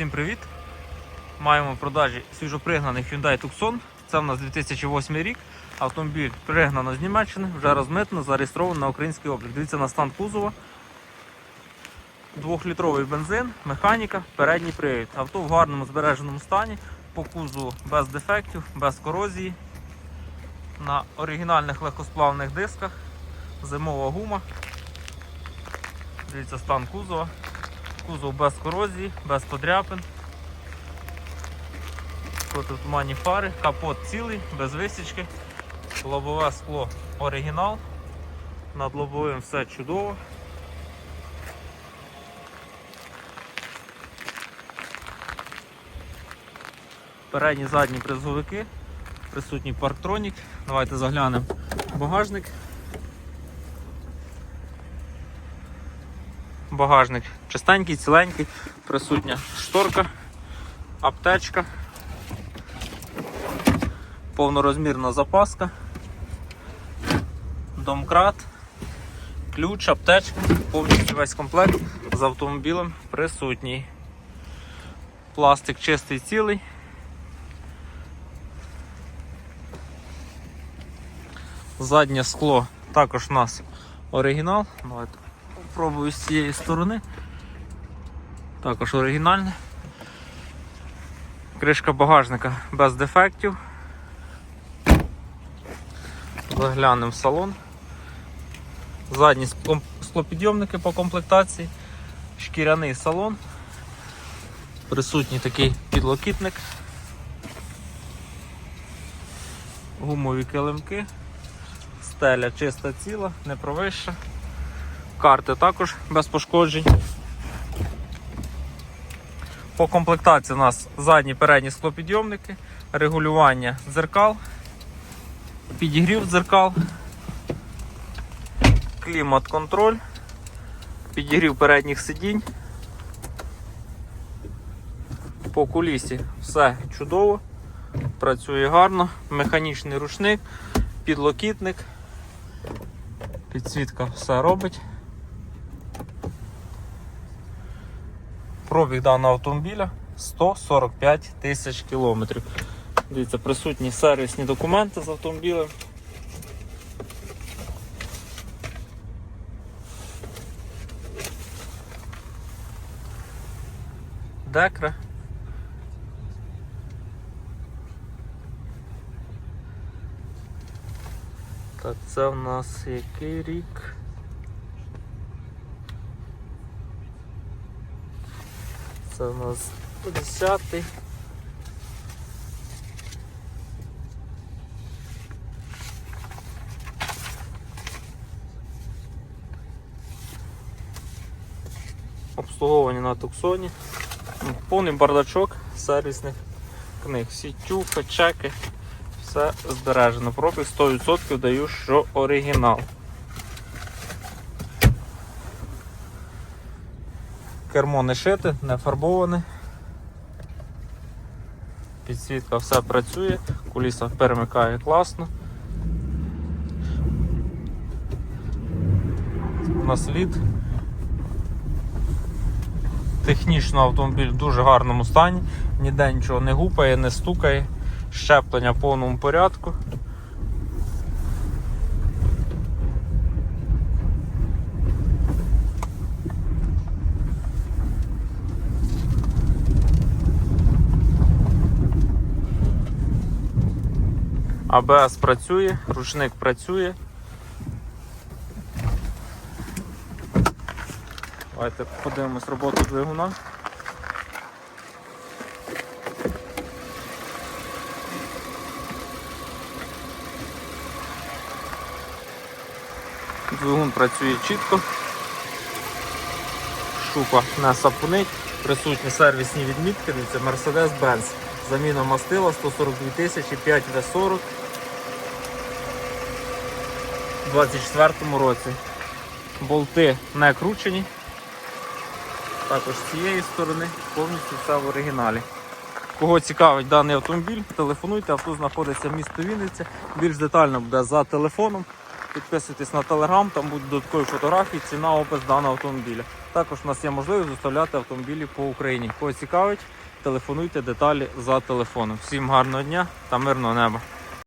Всім привіт! Маємо в продажі свіжопригнаний Hyundai Tucson. Це в нас 2008 рік. Автомобіль пригнано з Німеччини, вже розмитно, зареєстровано на український облік. Дивіться на стан кузова. Двохлітровий бензин, механіка, передній привід. Авто в гарному збереженому стані, по кузову без дефектів, без корозії. На оригінальних легкосплавних дисках, зимова гума. Дивіться стан кузова. Кузов без корозії, без подряпин. Протитуманні фари, капот цілий, без висічки. Лобове скло оригінал. Над лобовим все чудово. Передні задні призовики, присутній парктронік. Давайте заглянемо в багажник. Багажник чистенький, ціленький, присутня шторка, аптечка, повнорозмірна запаска, домкрат, ключ, аптечка, повністю весь комплект з автомобілем присутній. Пластик чистий цілий. Заднє скло також у нас оригінал. Давайте Пробую з цієї сторони. Також оригінальне. Кришка багажника без дефектів. Заглянемо в салон. Задні склопідйомники по комплектації, шкіряний салон, присутній такий підлокітник, гумові килимки, стеля чиста ціла, не провища. Карти також без пошкоджень. По комплектації у нас задні передні склопідйомники, регулювання дзеркал, підігрів дзеркал, клімат-контроль, підігрів передніх сидінь. По кулісі все чудово, працює гарно, механічний рушник, підлокітник, підсвітка все робить. Пробіг даного автомобіля 145 тисяч кілометрів. Дивіться, присутні сервісні документи з автомобілем. Декра. Так, це в нас який рік? Це у нас 10. Обслуговування на Туксоні. Ну, Повний бардачок сервісних книг. Сітюха, чеки, все збережено. Пробіг 100% даю, що оригінал. Кермо не шите, не фарбоване. Підсвітка все працює, куліса перемикає класно. На слід. Технічно автомобіль в дуже гарному стані, ніде нічого не гупає, не стукає, щеплення в повному порядку. АБС працює, ручник працює. Давайте подивимось роботу двигуна. Двигун працює чітко. Шупа не сапунить, присутні сервісні відмітки, дивіться Mercedes-Benz. Заміна мастила 142 тисячі 5 В40 у 24 році. Болти не кручені. Також з цієї сторони повністю все в оригіналі. Кого цікавить даний автомобіль, телефонуйте, авто знаходиться в місті Вінниця. Більш детально буде за телефоном. Підписуйтесь на телеграм, там будуть додаткові фотографії, ціна опис даного автомобіля. Також у нас є можливість доставляти автомобілі по Україні. Кого цікавить, телефонуйте деталі за телефоном. Всім гарного дня та мирного неба.